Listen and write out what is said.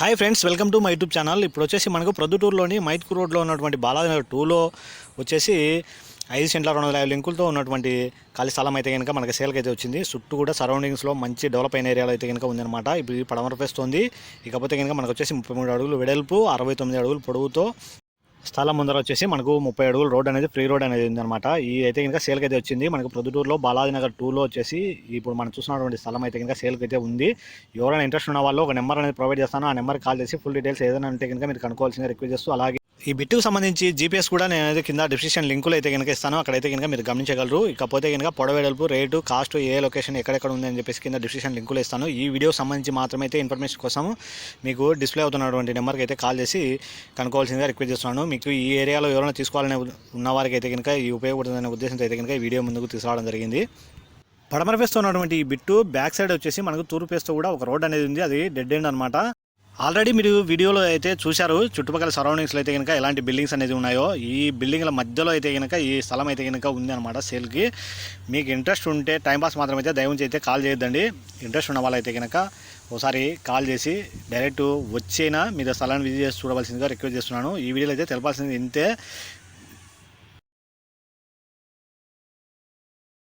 Hi friends welcome to my YouTube channel ఇప్పుడు వచ్చేసి మనకు ప్రొద్దుటూరులోని మైట్కు రోడ్లో ఉన్నటువంటి బాలాజీ టూలో వచ్చేసి ఐదు సెంట్ల రెండు వందల యాభై లింకులతో ఉన్నటువంటి ఖాళీ స్థలం అయితే కనుక మనకి సేల్కి అయితే వచ్చింది. చుట్టూ కూడా సరౌండింగ్స్లో మంచి డెవలప్ అయిన ఏరియాలో అయితే కనుక ఉందన్నమాట. ఇప్పుడు ఇది పడమర ఇకపోతే కనుక మనకు వచ్చేసి ముప్పై మూడు అడుగులు వెడల్పు అరవై తొమ్మిది అడుగులు పొడవుతో స్థలం ముందర వచ్చేసి మనకు ముప్పై అడుగులు రోడ్ అనేది ఫ్రీ రోడ్ అనేది ఉందన్నమాట. ఈ అయితే కనుక సేల్కి అయితే వచ్చింది. మనకు ప్రొద్దుటూరులో బాలాజీ నగర్ టూలో వచ్చేసి ఇప్పుడు మనం చూసినటువంటి స్థలం అయితే కనుక సేల్కి అయితే ఉంది. ఎవరైనా ఇంట్రెస్ట్ ఉన్న వాళ్ళు ఒక నెంబర్ అనేది ప్రొవైడ్ చేస్తాను. ఆ నెంబర్కి కాల్ చేసి ఫుల్ డీటెయిల్స్ ఏదైనా అంటే కనుక మీరు కనుక్కోవాల్సిందిగా రిక్వెస్ట్ చేస్తూ అలాగే ఈ బిట్టుకు సంబంధించి జీపీఎస్ కూడా నేను అయితే కింద డిస్క్రిప్షన్ లింకులు అయితే కనుక ఇస్తాను. అక్కడైతే కనుక మీరు గమనించగలరు. ఇకపోతే కనుక పొడవెడల్పు రేటు కాస్ట్ ఏ లొకేషన్ ఎక్కడెక్కడ ఉంది అని చెప్పేసి కింద డిస్క్రిప్షన్ లింకులు ఇస్తాను. ఈ వీడియో సంబంధించి మాత్రమే అయితే ఇన్ఫర్మేషన్ కోసం మీకు డిస్ప్లే అవుతున్నటువంటి నెంబర్కి అయితే కాల్ చేసి కనుక్కోవాల్సిందిగా రిక్వెస్ట్ చేస్తున్నాను. మీకు ఈ ఏరియాలో ఎవరైనా తీసుకోవాలనే ఉన్న వారికి అయితే కనుక ఈ ఉపయోగపడుతుందనే ఉద్దేశంతో అయితే కనుక ఈ వీడియో ముందుకు తీసుకురావడం జరిగింది. పడమర ఫేస్తో ఉన్నటువంటి ఈ బిట్టు బ్యాక్ సైడ్ వచ్చేసి మనకు తూర్పు ఫేస్తో కూడా ఒక రోడ్ అనేది ఉంది. అది డెడ్ ఎండ్ అనమాట ఆల్రెడీ మీరు వీడియోలో అయితే చూశారు చుట్టుపక్కల సరౌండింగ్స్లో అయితే కనుక ఎలాంటి బిల్డింగ్స్ అనేది ఉన్నాయో ఈ బిల్డింగ్ల మధ్యలో అయితే కనుక ఈ స్థలం అయితే కనుక ఉంది అనమాట సేల్కి మీకు ఇంట్రెస్ట్ ఉంటే టైంపాస్ మాత్రం అయితే దయవుంచి అయితే కాల్ చేయొద్దండి. ఇంట్రెస్ట్ ఉన్న వాళ్ళైతే కనుక ఒకసారి కాల్ చేసి డైరెక్ట్ వచ్చైనా మీరు స్థలాన్ని విజిట్ చేసి చూడవలసిందిగా రిక్వెస్ట్ చేస్తున్నాను. ఈ వీడియోలో అయితే తెలపాల్సింది ఇంతే.